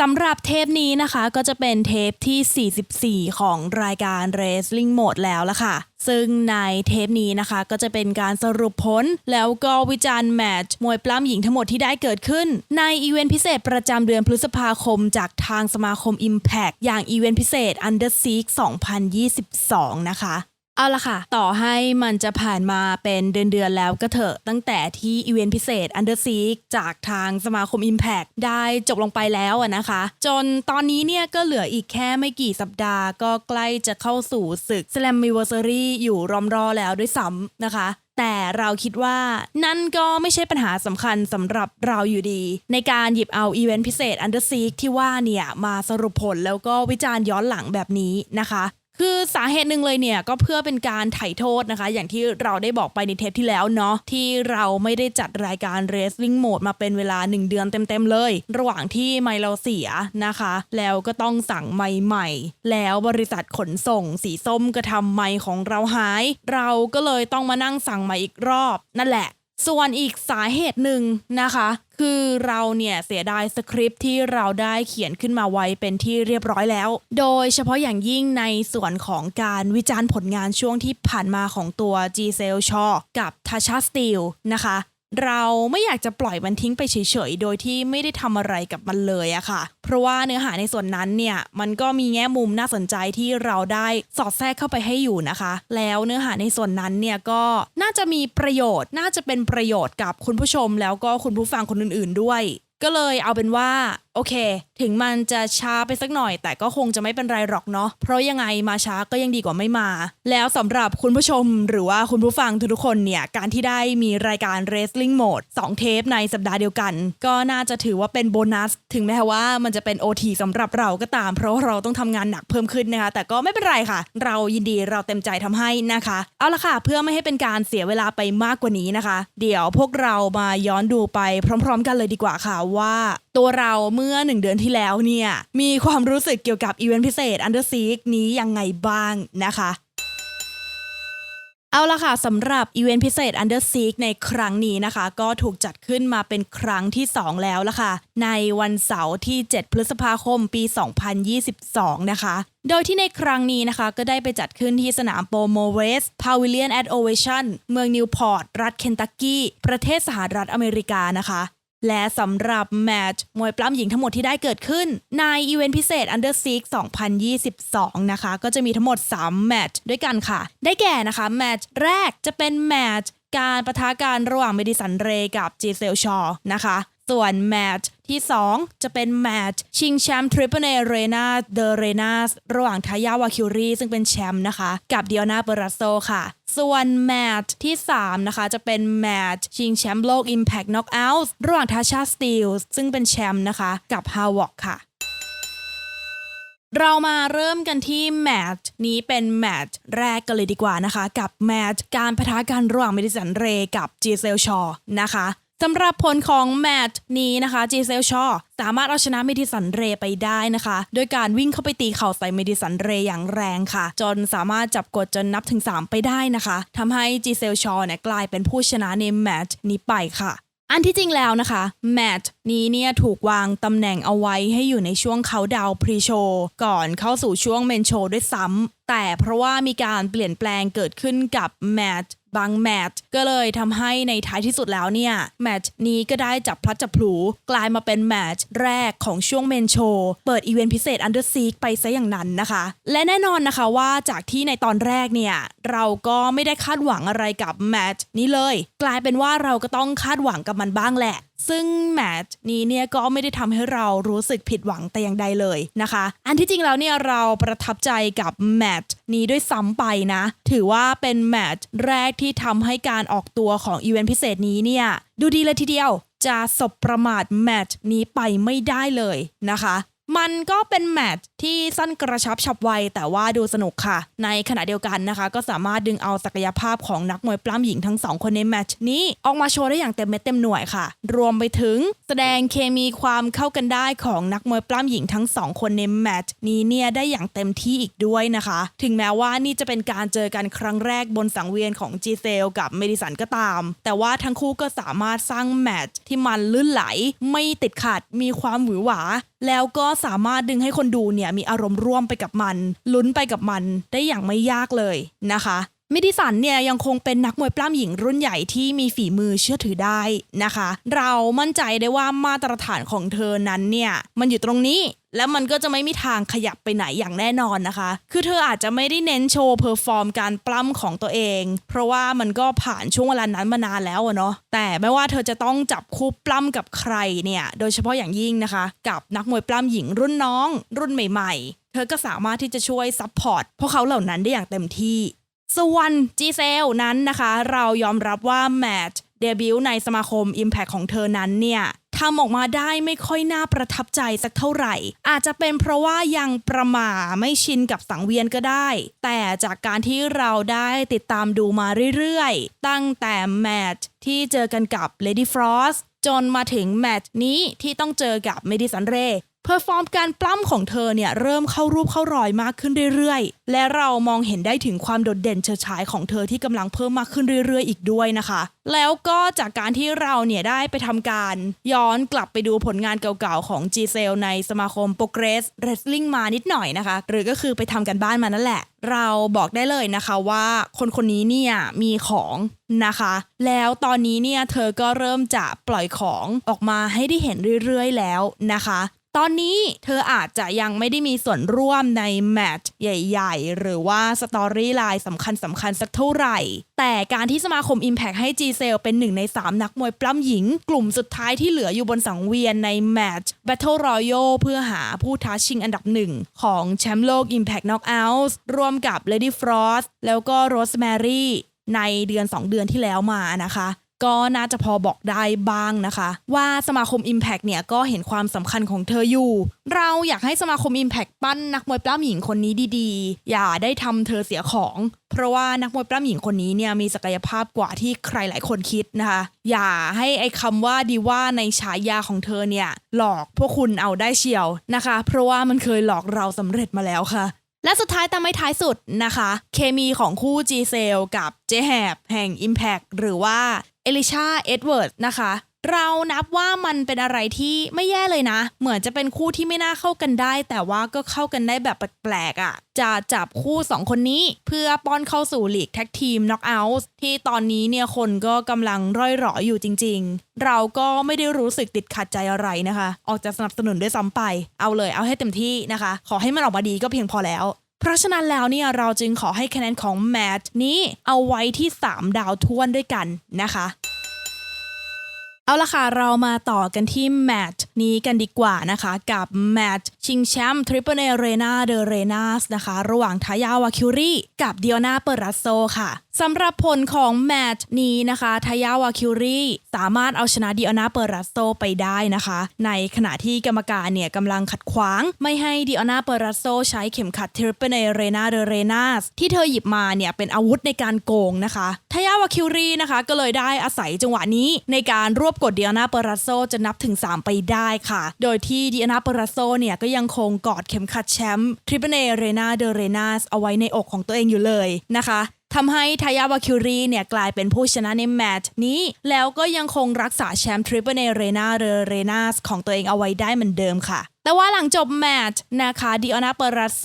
สำหรับเทปนี้นะคะก็จะเป็นเทปที่ 44 ของรายการ Wrestling Mode แล้วละค่ะ ซึ่งในเทปนี้นะคะก็จะเป็นการสรุปผล แล้วก็วิจารณ์แมตช์มวยปล้ำหญิงทั้งหมดที่ได้เกิดขึ้น ในอีเวนต์พิเศษประจำเดือนพฤษภาคมจากทางสมาคม Impact อย่างอีเวนต์พิเศษ Under Siege 2022 นะคะ เอาละค่ะ ต่อให้มันจะผ่านมาเป็นเดือนๆแล้วก็เถอะ ตั้งแต่ที่อีเวนต์พิเศษ Under Siege จากทางสมาคม Impact ได้จบลงไปแล้วนะคะ จนตอนนี้เนี่ยก็เหลืออีกแค่ไม่กี่สัปดาห์ ก็ใกล้จะเข้าสู่ศึก Slammiversary อยู่รอมรอแล้วด้วยซ้ำนะคะ แต่เราคิดว่านั่นก็ไม่ใช่ปัญหาสำคัญสำหรับเราอยู่ดี ในการหยิบเอาอีเวนต์พิเศษ Under Siege ที่ว่าเนี่ยมาสรุปผลแล้วก็วิจารณ์ย้อนหลังแบบนี้นะคะ คือสาเหตุหนึ่งเลยเนี่ยก็เพื่อเป็นการไถ่โทษนะคะ อย่างที่เราได้บอกไปในเทปที่แล้วเนาะที่เราไม่ได้จัดรายการ Wrestling Mode มาเป็นเวลา 1 เดือนเต็มๆเลย ระหว่างที่ไมเราเสียนะคะ แล้วก็ต้องสั่งไมใหม่ แล้วบริษัทขนส่งสีส้มก็ทำไมค์ของเราหาย เราก็เลยต้องมานั่งสั่งใหม่อีกรอบ นั่นแหละ ส่วนอีกสาเหตุหนึ่งนะคะ คือเราเนี่ยเสียดายสคริปต์ที่เราได้เขียนขึ้นมาไว้เป็นที่เรียบร้อยแล้ว โดยเฉพาะอย่างยิ่งในส่วนของการวิจารณ์ผลงานช่วงที่ผ่านมาของตัว g ีเซลชอ กับทัชชัสติวนะคะ เราไม่อยากจะปล่อยมันทิ้งไปเฉยๆ โดยที่ไม่ได้ทำอะไรกับมันเลยอะค่ะ เพราะว่าเนื้อหาในส่วนนั้นเนี่ยมันก็มีแง่มุมน่าสนใจที่เราได้สอดแทรกเข้าไปให้อยู่นะคะ แล้วเนื้อหาในส่วนนั้นเนี่ยก็น่าจะมีประโยชน์ น่าจะเป็นประโยชน์กับคุณผู้ชมแล้วก็คุณผู้ฟังคนอื่นๆด้วย ก็เลยเอาเป็นว่า โอเค ถึงมันจะช้าไปสักหน่อย แต่ก็คงจะไม่เป็นไรหรอกเนาะเพราะยังไงมาช้าก็ยังดีกว่าไม่มา แล้วสำหรับคุณผู้ชมหรือว่าคุณผู้ฟังทุกๆคนเนี่ย การที่ได้มีรายการ Wrestling Mode 2 เทปในสัปดาห์เดียวกัน ก็น่าจะถือว่าเป็นโบนัส ถึงแม้ว่ามันจะเป็น OT สำหรับเราก็ตาม เพราะเราต้องทำงานหนักเพิ่มขึ้นนะคะ แต่ก็ไม่เป็นไรค่ะ เรายินดีเราเต็มใจทำให้นะคะ เอาละค่ะ เพื่อไม่ให้เป็นการเสียเวลาไปมากกว่านี้นะคะ เดี๋ยวพวกเรามาย้อนดูไปพร้อม ๆ กันเลยดีกว่าค่ะว่า ตัวเราเมื่อหนึ่งเดือนที่แล้วเนี่ย มีความรู้สึกเกี่ยวกับอีเวนต์พิเศษ Under Siege นี้ยังไงบ้างนะคะเอาละค่ะสำหรับอีเวนต์พิเศษ Under Siege ในครั้งนี้นะคะ ก็ถูกจัดขึ้นมาเป็นครั้งที่ 2 แล้วละค่ะ ในวันเสาร์ที่ 7 พฤษภาคมปี 2022 นะคะ โดยที่ในครั้งนี้นะคะ ก็ได้ไปจัดขึ้นที่สนามโปรโมเวสพาวิเลียนแอดโอเวชั่นเมืองนิวพอร์ต รัฐเคนตักกี้ ประเทศสหรัฐอเมริกานะคะ และสำหรับแมตช์มวยปล้ำหญิงทั้งหมดที่ได้เกิดขึ้น ในอีเวนต์พิเศษ Under Six 2022 นะคะ ก็จะมีทั้งหมด 3 แมตช์ด้วยกันค่ะ ได้แก่นะคะ แมตช์แรกจะเป็นแมตช์การประทะการระหว่างเมดิสันเรกับจีเซลชอนะคะ ส่วนแมตช์ ที่ 2 จะเป็นแมตช์ชิงแชมป์ทริปเปิลเนเรนาเดเรนาสระหว่างทายาวาคิวรีซึ่งเป็นแชมป์นะคะ กับเดียนาเปรัสโซค่ะ ส่วนแมตช์ที่ 3 นะคะ จะเป็นแมตช์ชิงแชมป์โลก Impact Knockout ระหว่างทาชาสตีลซึ่งเป็นแชมป์นะคะ กับฮาวอกค่ะเรามาเริ่มกันที่แมตช์นี้เป็นแมตช์แรกกันเลยดีกว่านะคะ กับแมตช์การปะทะกันระหว่างเมดิสันเรย์กับจีเซลชอนะคะ สำหรับผลของแมตช์นี้นะคะจีเซลชอสามารถเอาชนะเมดิสันเรย์ไปได้นะคะ โดยการวิ่งเข้าไปตีเข่าใส่เมดิสันเรย์อย่างแรงค่ะ จนสามารถจับกดจนนับถึง 3 ไปได้นะคะทำให้จีเซลชอเนี่ยกลายเป็นผู้ชนะในแมตช์นี้ไปค่ะ อันที่จริงแล้วนะคะ แมตช์นี้เนี่ยถูกวางตำแหน่งเอาไว้ให้อยู่ในช่วงเขาดาวพรีโชก่อนเข้าสู่ช่วงเมนโชด้วยซ้ำแต่เพราะว่ามีการเปลี่ยนแปลงเกิดขึ้นกับแมตช์ บางแมตช์ก็เลยทำให้ในท้ายที่สุดแล้วเนี่ย แมตช์นี้ก็ได้จับพลัดจับผลูกลายมาเป็นแมตช์แรกของช่วงเมนโชว์เปิดอีเวนต์พิเศษอันเดอร์ซีกไปซะอย่างนั้นนะคะ และแน่นอนนะคะว่าจากที่ในตอนแรกเนี่ย เราก็ไม่ได้คาดหวังอะไรกับแมตช์นี้เลย กลายเป็นว่าเราก็ต้องคาดหวังกับมันบ้างแหละซึ่งแมตช์นี้เนี่ยก็ไม่ได้ทำให้เรารู้สึกผิดหวังแต่อย่างใดเลยนะคะ อันที่จริงแล้วเนี่ยเราประทับใจกับแมตช์นี้ด้วยซ้ำไปนะ ถือว่าเป็นแมตช์แรกที่ทำให้การออกตัวของอีเวนต์พิเศษนี้เนี่ยดูดีเลยทีเดียวจะสบประมาทแมตช์นี้ไปไม่ได้เลยนะคะ มันก็เป็นแมตช์ที่สั้นกระชับฉับไว แต่ว่าดูสนุกค่ะ ในขณะเดียวกันนะคะ ก็สามารถดึงเอาศักยภาพของนักมวยปล้ำหญิงทั้งสองคนในแมตช์นี้ ออกมาโชว์ได้อย่างเต็มเม็ดเต็มหน่วยค่ะ รวมไปถึงแสดงเคมีความเข้ากันได้ของนักมวยปล้ำหญิงทั้งสองคนในแมตช์นี้เนี่ยได้อย่างเต็มที่อีกด้วยนะคะ ถึงแม้ว่านี่จะเป็นการเจอกันครั้งแรกบนสังเวียนของจีเซลกับเมดิสันก็ตาม แต่ว่าทั้งคู่ก็สามารถสร้างแมตช์ที่มันลื่นไหล ไม่ติดขัดมีความหวือหวาแล้วก็สามารถดึงให้คนดูเนี่ยมีอารมณ์ร่วมไปกับมัน ลุ้นไปกับมันได้อย่างไม่ยากเลยนะคะมิดิสันเนี่ยยังคงเป็นนักมวยปล้ำหญิงรุ่นใหญ่ที่มีฝีมือเชื่อถือได้นะคะ เรามั่นใจได้ว่ามาตรฐานของเธอนั้นเนี่ยมันอยู่ตรงนี้ แล้วมันก็จะไม่มีทางขยับไปไหนอย่างแน่นอนนะคะ คือเธออาจจะไม่ได้เน้นโชว์เพอร์ฟอร์มการปล้ำของตัวเอง เพราะว่ามันก็ผ่านช่วงเวลานั้นมานานแล้วเนาะ แต่ไม่ว่าเธอจะต้องจับคู่ปล้ำกับใครเนี่ย โดยเฉพาะอย่างยิ่งนะคะ กับนักมวยปล้ำหญิงรุ่นน้อง รุ่นใหม่ ๆ เธอก็สามารถที่จะช่วยซัพพอร์ตพวกเขาเหล่านั้นได้อย่างเต็มที่ ส่วนจีเซลนั้นนะคะ เรายอมรับว่าแมตช์เดบิวต์ในสมาคม Impact ของเธอนั้นเนี่ย ทำออกมาได้ไม่ค่อยน่าประทับใจสักเท่าไหร่ อาจจะเป็นเพราะว่ายังประมาไม่ชินกับสังเวียนก็ได้ แต่จากการที่เราได้ติดตามดูมาเรื่อยๆ ตั้งแต่แมตช์ที่เจอกันกับ Lady Frost จนมาถึงแมตช์นี้ที่ต้องเจอกับเมดิสันเร เพอร์ฟอร์มการปล้ำของเธอเนี่ยเริ่มเข้ารูปเข้ารอยมากขึ้นเรื่อยๆ และเรามองเห็นได้ถึงความโดดเด่นเฉิดฉายของเธอที่กำลังเพิ่มมากขึ้นเรื่อยๆ อีกด้วยนะคะ แล้วก็จากการที่เราเนี่ยได้ไปทำการย้อนกลับไปดูผลงานเก่าๆ ของ g c l ในสมาคม Progress Wrestling มานิดหน่อยนะคะ หรือก็คือไปทำกันบ้านมานั่นแหละ เราบอกได้เลยนะคะว่าคนคนนี้เนี่ยมีของนะคะ แล้วตอนนี้เนี่ยเธอก็เริ่มจะปล่อยของออกมาให้ได้เห็นเรื่อยๆ แล้วนะคะ ตอนนี้เธออาจจะยังไม่ได้มีส่วนร่วมในแมตช์ใหญ่ ๆ หรือว่าสตอรี่ไลน์สำคัญสำคัญสักเท่าไหร่ แต่การที่สมาคม Impact ให้ g c l เป็นหนึ่งใน 3 นักมวยปล้ำหญิง กลุ่มสุดท้ายที่เหลืออยู่บนสังเวียนในแมตช์ Battle Royal เพื่อหาผู้ท้าชิงอันดับหนึ่งของแชมป์โลก Impact Knockouts ร่วมกับ Lady Frost แล้วก็ Rosemary ในเดือน 2 เดือนที่แล้วมานะคะ ก็น่าจะพอบอกได้บ้างนะคะ ว่าสมาคม Impact เนี่ยก็เห็นความสำคัญของเธออยู่ เราอยากให้สมาคม Impact ปั้นนักมวยปล้ำหญิงคนนี้ดีๆ อย่าได้ทำเธอเสียของ เพราะว่านักมวยปล้ำหญิงคนนี้เนี่ยมีศักยภาพกว่าที่ใครหลายคนคิดนะคะ อย่าให้ไอ้คำว่าดีว่าในฉายาของเธอเนี่ยหลอกพวกคุณเอาได้เชียวนะคะ เพราะว่ามันเคยหลอกเราสำเร็จมาแล้วค่ะ และสุดท้ายแต่ไม่ท้ายสุดนะคะ เคมีของคู่จีเซลกับเจแฮบแห่ง Impact หรือว่าเอลิชาเอ็ดเวิร์ดนะคะ เรานับว่ามันเป็นอะไรที่ไม่แย่เลยนะ เหมือนจะเป็นคู่ที่ไม่น่าเข้ากันได้ แต่ว่าก็เข้ากันได้แบบแปลกๆอะ่ะ จะจับคู่ 2 คนนี้เพื่อป้อนเข้าสู่ลีกแท็กทีมน็อกเอาท์ที่ตอนนี้เนี่ยคนก็กำลังร่อยหรออยู่จริง ๆ เราก็ไม่ได้รู้สึกติดขัดใจอะไรนะคะ ออกจะสนับสนุนด้วยซ้ำไป เอาเลยเอาให้เต็มที่นะคะ ขอให้มันออกมาดีก็เพียงพอแล้วเพราะฉะนั้นแล้วเนี่ยเราจึงขอให้คะแนนของแมตช์นี้เอาไว้ที่ 3 ดาวท้วนด้วยกันนะคะ เอาละค่ะ เรามาต่อกันที่แมตช์นี้กันดีกว่านะคะ กับแมตช์ชิงแชมป์ทริปเปิลเอเรนาเดเรนาสนะคะ ระหว่างทายาวาคิวรีกับเดียนาเปอรัสโซค่ะสำหรับผลของแมตช์นี้นะคะทายาวาคิวรีสามารถเอาชนะเดียนาเปอรัสโซไปได้นะคะ ในขณะที่กรรมการเนี่ยกำลังขัดขวาง ไม่ให้เดียนาเปอรัสโซใช้เข็มขัดทริปเปิลเอเรนาเดเรนาสที่เธอหยิบมาเนี่ยเป็นอาวุธในการโกงนะคะทายาวาคิวรีนะคะก็เลยได้อาศัยจังหวะนี้ในการรวบกดเดียนาเปอรัสโซจะนับถึง 3 ไปได้ค่ะ โดยที่เดียนาเปอรัสโซเนี่ยก็ยังคงกอดเข็มขัดแชมป์ทริปเปิลเอเรนาเดเรนาสเอาไว้ในอกของตัวเองอยู่เลยนะคะ ทำให้ทายาวาคิรีเนี่ยกลายเป็นผู้ชนะในแมตช์นี้ แล้วก็ยังคงรักษาแชมป์ทริปเปิลเอเรนาเดเรนาสของตัวเองเอาไว้ได้เหมือนเดิมค่ะแต่ว่าหลังจบแมตช์นะคะดิออนาเปอรัสโซ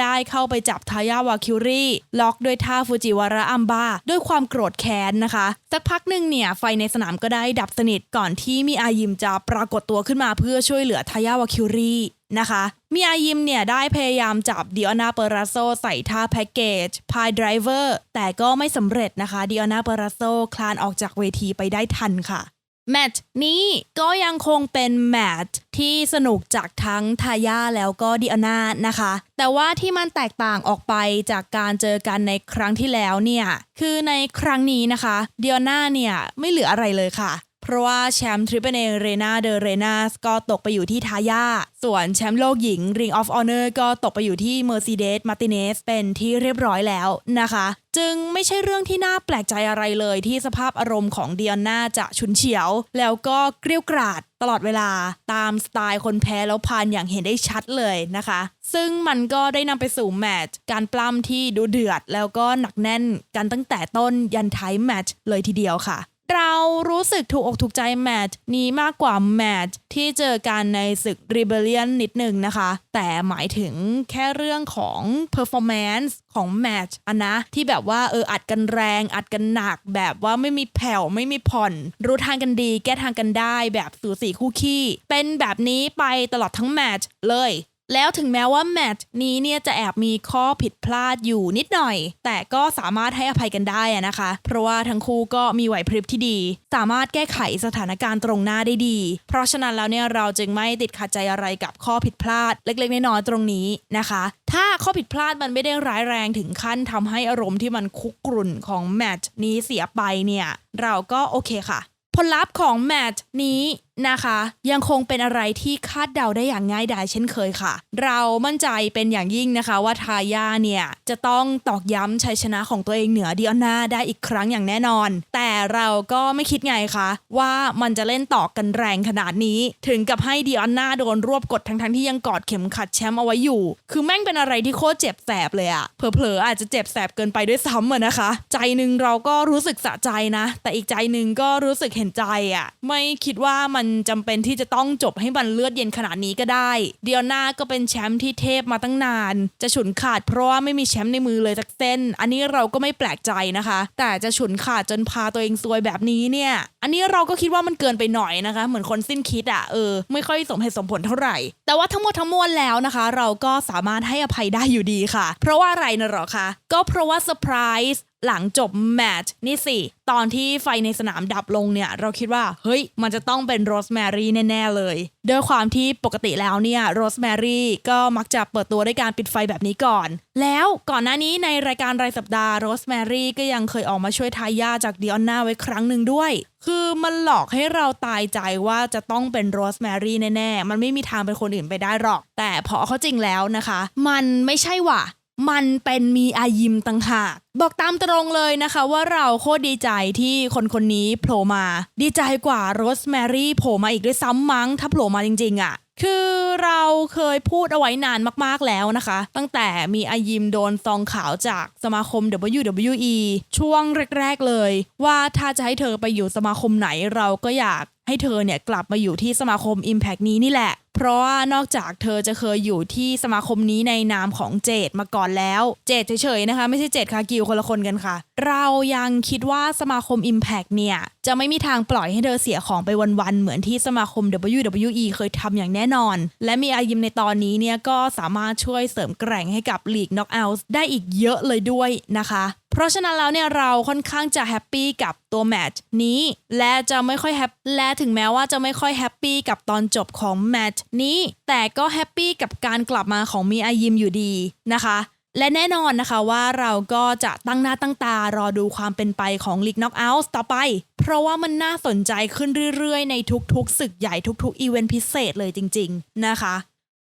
ได้เข้าไปจับทายาวาคิรีล็อกด้วยท่าฟูจิวาระอัมบาด้วยความโกรธแค้นนะคะ สักพักหนึ่งเนี่ย ไฟในสนามก็ได้ดับสนิทก่อนที่มีอายิมจะปรากฏตัวขึ้นมาเพื่อช่วยเหลือทายาวาคิรี นะคะมีอายิมเนี่ยได้พยายามจับดิออนาเปอรัสโซใส่ท่าแพ็กเกจพายดรเวอร์แต่ก็ไม่สำเร็จนะคะดิออนาเปอรัสโซคลานออกจากเวทีไปได้ทันค่ะแมตช์นี้ก็ยังคงเป็นแมตช์ที่สนุกจากทั้งทายาแล้วก็ดิอนานะคะ แต่ว่าที่มันแตกต่างออกไปจากการเจอกันในครั้งที่แล้วเนี่ย คือในครั้งนี้นะคะดิอนาเนี่ยไม่เหลืออะไรเลยค่ะ เพราะว่าแชมป์ทริปเปิลเอเรนาเดเรนาสก็ตกไปอยู่ที่ทายา ส่วนแชมป์โลกหญิง Ring of Honor ก็ตกไปอยู่ที่ Mercedes Martinez เป็นที่เรียบร้อยแล้วนะคะ จึงไม่ใช่เรื่องที่น่าแปลกใจอะไรเลยที่สภาพอารมณ์ของเดียนาจะฉุนเฉียว แล้วก็เกรี้ยวกราดตลอดเวลาตามสไตล์คนแพ้แล้วพานอย่างเห็นได้ชัดเลยนะคะ ซึ่งมันก็ได้นำไปสู่แมตช์การปล้ำที่ดูเดือดแล้วก็หนักแน่นกันตั้งแต่ต้นยันท้ายแมตช์เลยทีเดียวค่ะ เรารู้สึกถูกอกถูกใจแมตช์นี้มากกว่าแมตช์ที่เจอกันในศึก Rebellion นิดหนึ่งนะคะ แต่หมายถึงแค่เรื่องของ performance ของแมตช์อะนะที่แบบว่าเอออัดกันแรง อัดกันหนัก แบบว่าไม่มีแผ่วไม่มีผ่อน รู้ทางกันดี แก้ทางกันได้แบบสูสีคู่ขี้ เป็นแบบนี้ไปตลอดทั้งแมตช์เลย แล้วถึงแม้ว่าแมตช์นี้เนี่ยจะแอบมีข้อผิดพลาดอยู่นิดหน่อย แต่ก็สามารถให้อภัยกันได้นะคะ เพราะว่าทั้งคู่ก็มีไหวพริบที่ดี สามารถแก้ไขสถานการณ์ตรงหน้าได้ดี เพราะฉะนั้นแล้วเนี่ยเราจึงไม่ติดขัดใจอะไรกับข้อผิดพลาดเล็กๆน้อยๆตรงนี้นะคะ ถ้าข้อผิดพลาดมันไม่ได้ร้ายแรงถึงขั้นทำให้อารมณ์ที่มันคุกกรุ่นของแมตช์นี้เสียไปเนี่ยเราก็โอเคค่ะ ผลลัพธ์ของแมตช์นี้นะคะ ยังคงเป็นอะไรที่คาดเดาได้อย่างง่ายดายเช่นเคยค่ะ เรามั่นใจเป็นอย่างยิ่งนะคะว่าทายาเนี่ยจะต้องตอกย้ำชัยชนะของตัวเองเหนือดิออนนาได้อีกครั้งอย่างแน่นอน แต่เราก็ไม่คิดไงคะ ว่ามันจะเล่นต่อกันแรงขนาดนี้ ถึงกับให้ดิออนนาโดนรวบกดทั้งๆที่ยังกอดเข็มขัดแชมป์เอาไว้อยู่ คือแม่งเป็นอะไรที่โคตรเจ็บแสบเลยอะเผลอๆอาจจะเจ็บแสบเกินไปด้วยซ้ำอะนะคะ ใจหนึ่งเราก็รู้สึกสะใจนะ แต่อีกใจหนึ่งก็รู้สึกเห็นใจอะไม่คิดว่ามันจำเป็นที่จะต้องจบให้มันเลือดเย็นขนาดนี้ก็ได้ เดียนาก็เป็นแชมป์ที่เทพมาตั้งนาน จะฉุนขาดเพราะว่าไม่มีแชมป์ในมือเลยสักเส้น อันนี้เราก็ไม่แปลกใจนะคะ แต่จะฉุนขาดจนพาตัวเองซวยแบบนี้เนี่ย อันนี้เราก็คิดว่ามันเกินไปหน่อยนะคะ เหมือนคนสิ้นคิดอะเออไม่ค่อยสมเหตุสมผลเท่าไหร่ แต่ว่าทั้งหมดทั้งมวลแล้วนะคะ เราก็สามารถให้อภัยได้อยู่ดีค่ะ เพราะว่าอะไรนะหรอคะก็เพราะว่าเซอร์ไพรส์ หลังจบแมตช์นี่สิตอนที่ไฟในสนามดับลงเนี่ย เราคิดว่าเฮ้ยมันจะต้องเป็นโรสแมรี่แน่ ๆ เลย ด้วยความที่ปกติแล้วเนี่ยโรสแมรี่ก็มักจะเปิดตัวด้วยการปิดไฟแบบนี้ก่อน แล้วก่อนหน้านี้ในรายการรายสัปดาห์โรสแมรี่ก็ยังเคยออกมาช่วยทายาจากดิออนนาไว้ครั้งหนึ่งด้วย คือมันหลอกให้เราตายใจว่าจะต้องเป็นโรสแมรี่แน่ ๆ มันไม่มีทางเป็นคนอื่นไปได้หรอก แต่พอเขาจริงแล้วนะคะ มันไม่ใช่ว่ะ มันเป็นมีอายิมต่างหากบอกตามตรงเลยนะคะว่าเราโคตรดีใจที่คนคนนี้โผล่มา ดีใจกว่าโรสแมรี่โผล่มาอีกด้วยซ้ำมั้ง ถ้าโผล่มาจริง ๆอะ่ะ คือเราเคยพูดเอาไว้นานมากๆแล้วนะคะ ตั้งแต่มีอายิมโดนซองขาวจากสมาคม WWE ช่วงแรก ๆเลย ว่าถ้าจะให้เธอไปอยู่สมาคมไหนเราก็อยากให้เธอเนี่ยกลับมาอยู่ที่สมาคม Impact นี้นี่แหละ เพราะว่านอกจากเธอจะเคยอยู่ที่สมาคมนี้ในนามของเจดมาก่อนแล้ว เจดเฉยๆนะคะ ไม่ใช่เจดคากิวคนละคนกันค่ะ เรายังคิดว่าสมาคม Impact เนี่ย จะไม่มีทางปล่อยให้เธอเสียของไปวันๆ เหมือนที่สมาคม WWE เคยทำอย่างแน่นอน และมีอายิมในตอนนี้เนี่ยก็สามารถช่วยเสริมแกร่งให้กับลีกน็อกเอาท์ได้อีกเยอะเลยด้วยนะคะ เพราะฉะนั้นแล้วเนี่ยเราค่อนข้างจะแฮปปี้กับ ตัวแมตช์นี้ และจะไม่ค่อยแฮปและถึงแม้ว่าจะไม่ค่อยแฮปปี้กับตอนจบของแมตช์นี้ แต่ก็แฮปปี้กับการกลับมาของมีอายิมอยู่ดีนะคะและแน่นอนนะคะว่าเราก็จะตั้งหน้าตั้งตารอดูความเป็นไปของลีกน็อกเอาท์ต่อไป เพราะว่ามันน่าสนใจขึ้นเรื่อยๆ ในทุกๆศึกใหญ่ทุกๆ อีเวนต์พิเศษเลยจริง ๆ นะคะ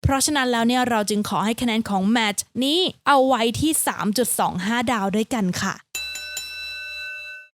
เพราะฉะนั้นแล้วเนี่ยเราจึงขอให้คะแนนของแมตช์นี้เอาไว้ที่ 3.25 ดาวด้วยกันค่ะ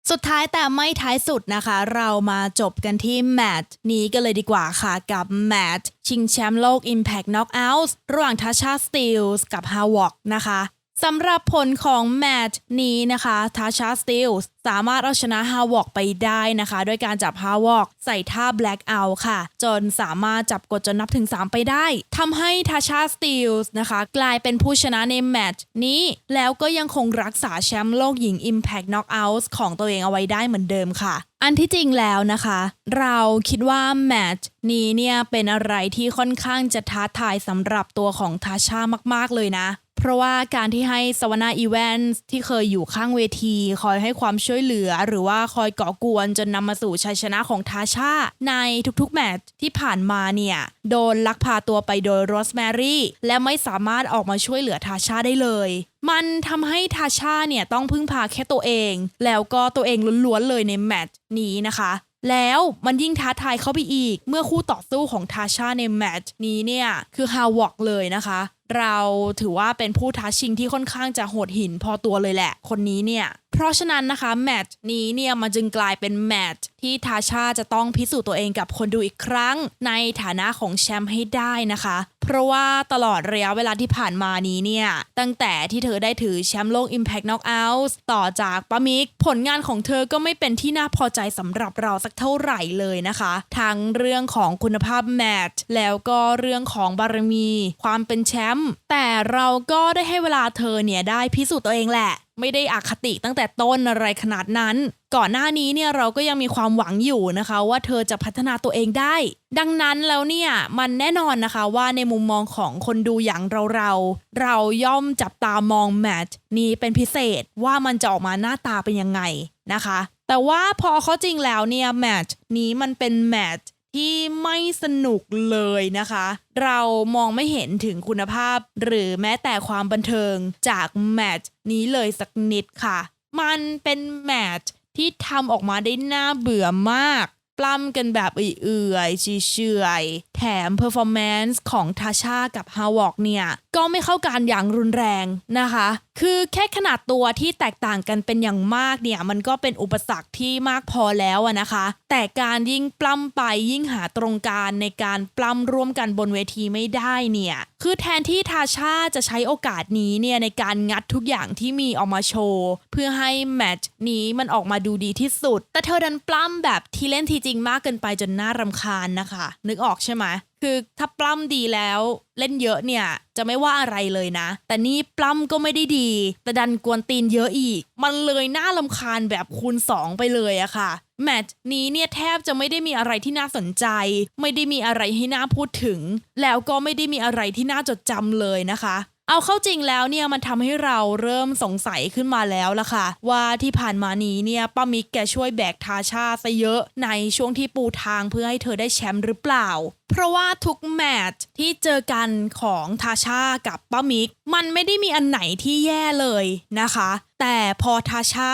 สุดท้ายแต่ไม่ท้ายสุดนะคะ เรามาจบกันที่แมตช์นี้กันเลยดีกว่าค่ะกับแมตช์ชิงแชมป์โลก Impact Knockout ระหว่างทัชชาสตีลส์กับฮาวอกนะคะสำหรับผลของแมตช์นี้นะคะทัชาสตีลส์สามารถเอาชนะฮาวอกไปได้นะคะ ด้วยการจับฮาวอกใส่ท่า Black Out ค่ะ จนสามารถจับกดจนนับถึง 3 ไปได้ ทำให้ทาชาสตีลส์นะคะ กลายเป็นผู้ชนะในแมตช์นี้แล้วก็ยังคงรักษาแชมป์โลกหญิง Impact Knockout ของตัวเองเอาไว้ได้เหมือนเดิมค่ะอันที่จริงแล้วนะคะ เราคิดว่าแมตช์นี้เนี่ยเป็นอะไรที่ค่อนข้างจะท้าทายสำหรับตัวของทาชามาก ๆ เลยนะ เพราะว่าการที่ให้สวนาอีเวนต์ที่เคยอยู่ข้างเวที คอยให้ความช่วยช่วยเหลือ หรือว่าคอยก่อกวนจนนำมาสู่ชัยชนะของทาชาในทุกๆแมตช์ที่ผ่านมาเนี่ย โดนลักพาตัวไปโดยโรสแมรี่และไม่สามารถออกมาช่วยเหลือทาชาได้เลยมันทำให้ทาชาเนี่ยต้องพึ่งพาแค่ตัวเอง แล้วก็ตัวเองล้วนๆเลยในแมตช์นี้นะคะ แล้วมันยิ่งท้าทายเข้าไปอีก เมื่อคู่ต่อสู้ของทาชาในแมตช์นี้เนี่ย คือฮาวอกเลยนะคะ เราถือว่าเป็นผู้ท้าชิงที่ค่อนข้างจะโหดหินพอตัวเลยแหละ คนนี้เนี่ย เพราะฉะนั้นนะคะแมตช์นี้เนี่ยมันจึงกลายเป็นแมตช์ที่ทาชาจะต้องพิสูจน์ตัวเองกับคนดูอีกครั้ง ในฐานะของแชมป์ให้ได้นะคะ เพราะว่าตลอดระยะเวลาที่ผ่านมานี้เนี่ย ตั้งแต่ที่เธอได้ถือแชมป์โลก Impact Knockouts ต่อจากปามิก ผลงานของเธอก็ไม่เป็นที่น่าพอใจสำหรับเราสักเท่าไหร่เลยนะคะ ทั้งเรื่องของคุณภาพแมตช์แล้วก็เรื่องของบารมี ความเป็นแชมป์แต่เราก็ได้ให้เวลาเธอเนี่ยได้พิสูจน์ตัวเองแหละไม่ได้อคติตั้งแต่ต้นอะไรขนาดนั้น ก่อนหน้านี้เนี่ยเราก็ยังมีความหวังอยู่นะคะ ว่าเธอจะพัฒนาตัวเองได้ ดังนั้นแล้วเนี่ยมันแน่นอนนะคะว่าในมุมมองของคนดูอย่างเราเราเราย่อมจับตามองแมตช์นี้เป็นพิเศษว่ามันจะออกมาหน้าตาเป็นยังไงนะคะ แต่ว่าพอเขาจริงแล้วเนี่ยแมตช์นี้มันเป็นแมตช์ ที่ไม่สนุกเลยนะคะ เรามองไม่เห็นถึงคุณภาพ หรือแม้แต่ความบันเทิงจากแมตช์นี้เลยสักนิดค่ะ มันเป็นแมตช์ที่ทำออกมาได้น่าเบื่อมาก ปล้ำกันแบบเอื่อยๆเฉยแถมเพอร์ฟอร์แมนซ์ของทาชากับฮาวอกเนี่ย ก็ไม่เข้ากันอย่างรุนแรงนะคะ คือแค่ขนาดตัวที่แตกต่างกันเป็นอย่างมากเนี่ยมันก็เป็นอุปสรรคที่มากพอแล้วอะนะคะ แต่การยิ่งปล้ำไปยิ่งหาตรงการในการปล้ำร่วมกันบนเวทีไม่ได้เนี่ยคือแทนที่ทาชาจะใช้โอกาสนี้เนี่ยในการงัดทุกอย่างที่มีออกมาโชว์เพื่อให้แมตช์นี้มันออกมาดูดีที่สุด แต่เธอดันปล้ำแบบที่เล่นทีจริงมากเกินไปจนน่ารำคาญนะคะ นึกออกใช่ไหม คือถ้าปล้ำดีแล้ว เล่นเยอะเนี่ย จะไม่ว่าอะไรเลยนะ แต่นี่ปล้ำก็ไม่ได้ดี แต่ดันกวนตีนเยอะอีก มันเลยน่าลำคาญแบบคูณ 2 ไปเลยอะค่ะ แมตช์นี้เนี่ยแทบจะไม่ได้มีอะไรที่น่าสนใจ ไม่ได้มีอะไรให้น่าพูดถึง แล้วก็ไม่ได้มีอะไรที่น่าจดจำเลยนะคะเอาเข้าจริงแล้วเนี่ยมันทำให้เราเริ่มสงสัยขึ้นมาแล้วล่ะค่ะ ว่าที่ผ่านมานี้เนี่ยป้ามิกแกช่วยแบกทาชาซะเยอะในช่วงที่ปูทางเพื่อให้เธอได้แชมป์หรือเปล่า เพราะว่าทุกแมตช์ที่เจอกันของทาชากับป้ามิก มันไม่ได้มีอันไหนที่แย่เลยนะคะ แต่พอทาชา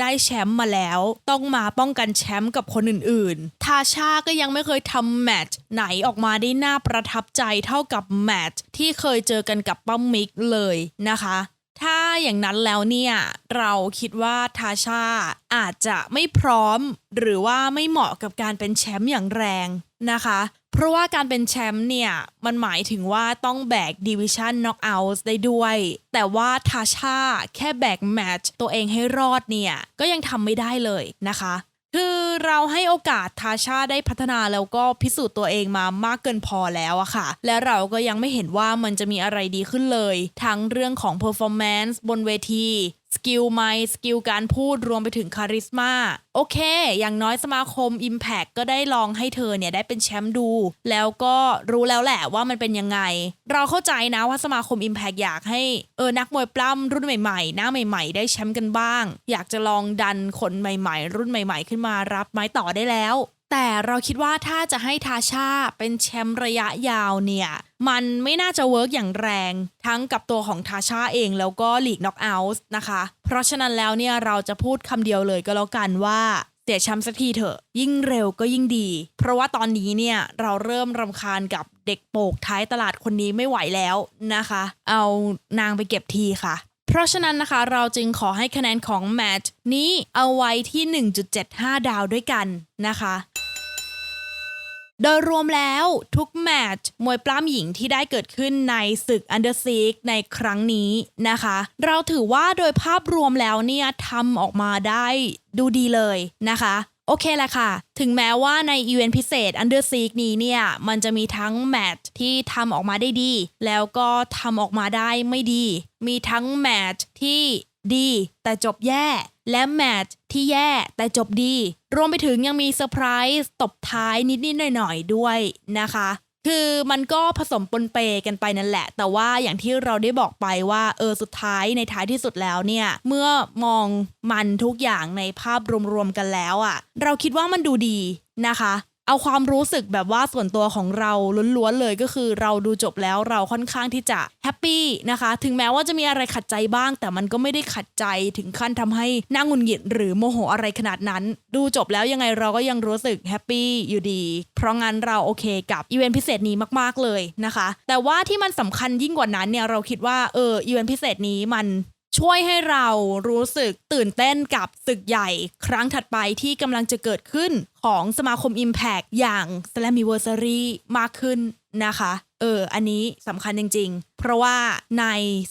ได้แชมป์มาแล้ว ต้องมาป้องกันแชมป์กับคนอื่นๆ ทาชาก็ยังไม่เคยทำแมตช์ไหนออกมาได้น่าประทับใจเท่ากับแมตช์ที่เคยเจอกันกับป้ามิกเลยนะคะถ้าอย่างนั้นแล้วเนี่ย เราคิดว่าทาชาอาจจะไม่พร้อม หรือว่าไม่เหมาะกับการเป็นแชมป์อย่างแรงนะคะ เพราะว่าการเป็นแชมป์เนี่ย มันหมายถึงว่าต้องแบกดิวิชั่นน็อกเอาท์ได้ด้วย แต่ว่าทาชาแค่แบกแมตช์ตัวเองให้รอดเนี่ย ก็ยังทำไม่ได้เลยนะคะ คือเราให้โอกาสทาชาได้พัฒนาแล้วก็พิสูจน์ตัวเองมามากเกินพอแล้วอะค่ะ และเราก็ยังไม่เห็นว่ามันจะมีอะไรดีขึ้นเลย ทั้งเรื่องของ performance บนเวที สกิลไมค์สกิลการพูดรวมไปถึงคาริสมาโอเค อย่างน้อยสมาคม Impact ก็ได้ลองให้เธอเนี่ยได้เป็นแชมป์ดู แล้วก็รู้แล้วแหละว่ามันเป็นยังไง เราเข้าใจนะว่าสมาคม Impact อยากให้เออนักมวยปล้ำรุ่นใหม่ๆ หน้าใหม่ๆ ได้แชมป์กันบ้าง อยากจะลองดันคนใหม่ๆ รุ่นใหม่ ๆ ขึ้นมารับไม้ต่อได้แล้ว แต่เราคิดว่าถ้าจะให้ทาชาเป็นแชมป์ระยะยาวเนี่ย มันไม่น่าจะเวิร์กอย่างแรง ทั้งกับตัวของทาชาเองแล้วก็ลีกน็อกเอาท์นะคะ เพราะฉะนั้นแล้วเนี่ยเราจะพูดคำเดียวเลยก็แล้วกันว่าเสียแชมป์สักทีเถอะ ยิ่งเร็วก็ยิ่งดี เพราะว่าตอนนี้เนี่ยเราเริ่มรำคาญกับเด็กโปกท้ายตลาดคนนี้ไม่ไหวแล้วนะคะ เอานางไปเก็บทีค่ะ เพราะฉะนั้นนะคะเราจึงขอให้คะแนนของแมตช์นี้เอาไว้ที่ 1.75 ดาวด้วยกันนะคะ โดยรวมแล้วทุกแมตช์มวยปล้ำหญิงที่ได้เกิดขึ้นในศึก Under s i ในครั้งนี้นะคะ เราถือว่าโดยภาพรวมแล้วเนี่ยทำออกมาได้ดูดีเลยนะคะโอเคแหละค่ะ ถึงแม้ว่าในอีเวนต์พิเศษ Under s i e นี้เนี่ย มันจะมีทั้งแมตช์ที่ทำออกมาได้ดี แล้วก็ทำออกมาได้ไม่ดี มีทั้งแมตช์ที่ ดีแต่จบแย่ และแมตช์ที่แย่แต่จบดี รวมไปถึงยังมีเซอร์ไพรส์ตบท้ายนิดๆหน่อยๆด้วยนะคะคือมันก็ผสมปนเปกันไปนั่นแหละ แต่ว่าอย่างที่เราได้บอกไปว่าเออสุดท้ายในท้ายที่สุดแล้วเนี่ย เมื่อมองมันทุกอย่างในภาพรวมๆกันแล้วอะ่ะ เราคิดว่ามันดูดีนะคะ เอาความรู้สึกแบบว่าส่วนตัวของเราล้วนๆเลยก็คือเราดูจบแล้วเราค่อนข้างที่จะแฮปปี้นะคะ ถึงแม้ว่าจะมีอะไรขัดใจบ้าง แต่มันก็ไม่ได้ขัดใจถึงขั้นทำให้น่าหงุนหงิดหรือโมโหอะไรขนาดนั้น ดูจบแล้วยังไงเราก็ยังรู้สึกแฮปปี้อยู่ดี เพราะงั้นเราโอเคกับอีเวนต์พิเศษนี้มากๆเลยนะคะ แต่ว่าที่มันสำคัญยิ่งกว่านั้นเนี่ยเราคิดว่าเอออีเวนต์พิเศษนี้มัน ช่วยให้เรารู้สึกตื่นเต้นกับศึกใหญ่ครั้งถัดไปที่กำลังจะเกิดขึ้นของสมาคม Impact อย่าง Slammiversary มากขึ้นนะคะ เออ อันนี้สำคัญจริง ๆ เพราะว่าใน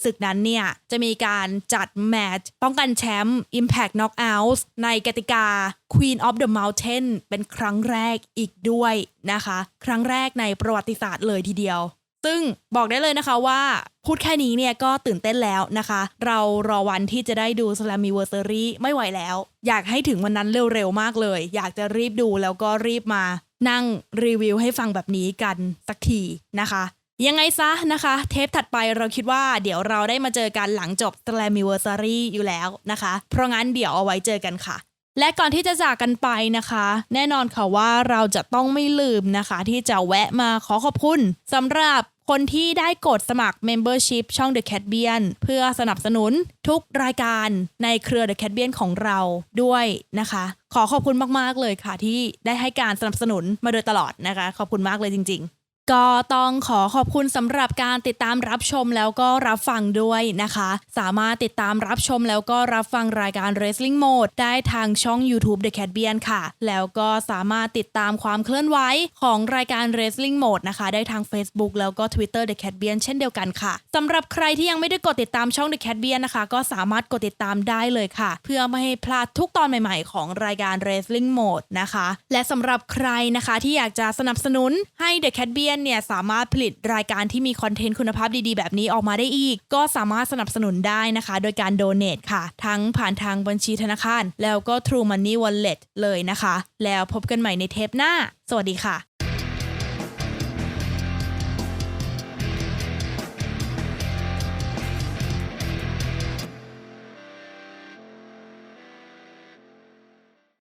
ศึกนั้นเนี่ย จะมีการจัดแมตช์ป้องกันแชมป์ Impact Knockouts ในกติกา Queen of the Mountain เป็นครั้งแรกอีกด้วยนะคะ ครั้งแรกในประวัติศาสตร์เลยทีเดียว ซึ่งบอกได้เลยนะคะว่าพูดแค่นี้เนี่ยก็ตื่นเต้นแล้วนะคะ เรารอวันที่จะได้ดู Slammiversary ไม่ไหวแล้ว อยากให้ถึงวันนั้นเร็วๆมากเลย อยากจะรีบดูแล้วก็รีบมานั่งรีวิวให้ฟังแบบนี้กันสักทีนะคะยังไงซะนะคะ เทปถัดไปเราคิดว่าเดี๋ยวเราได้มาเจอกันหลังจบ Slammiversary อยู่แล้วนะคะ เพราะงั้นเดี๋ยวเอาไว้เจอกันค่ะ และก่อนที่จะจากกันไปนะคะ แน่นอนค่ะว่าเราจะต้องไม่ลืมนะคะ ที่จะแวะมาขอขอบคุณสำหรับคนที่ได้กดสมัคร Membership ช่อง The Cat b i a n เพื่อสนับสนุนทุกรายการในเครือ The Cat b i a n ของเราด้วยนะคะ ขอขอบคุณมาก ๆ เลยค่ะที่ได้ให้การสนับสนุนมาโดยตลอดนะคะ ขอบคุณมากเลยจริง ๆ ก็ต้องขอขอบคุณสำหรับการติดตามรับชมแล้วก็รับฟังด้วยนะคะ สามารถติดตามรับชมแล้วก็รับฟังรายการ Wrestling Mode ได้ทางช่อง YouTube The Cat b i a n ค่ะ แล้วก็สามารถติดตามความเคลื่อนไหวของรายการ Wrestling Mode นะคะ ได้ทาง Facebook แล้วก็ Twitter The Cat b i a n เช่นเดียวกันค่ะสำหรับใครที่ยังไม่ได้กดติดตามช่อง The Cat b i a n นะคะ ก็สามารถกดติดตามได้เลยค่ะ เพื่อไม่ให้พลาดทุกตอนใหม่ ๆ ของรายการ Wrestling Mode นะคะ และสำหรับใครนะคะที่อยากจะสนับสนุนให้ The Cat b i a n เนี่ยสามารถผลิตรายการที่มีคอนเทนต์คุณภาพดีๆ แบบนี้ออกมาได้อีก ก็สามารถสนับสนุนได้นะคะ โดยการโดเน a ค่ะ ทั้งผ่านทางบัญชีธนาคาร แล้วก็ True Money Wallet เลยนะคะ แล้วพบกันใหม่ในเทปหน้า สวัสดีค่ะ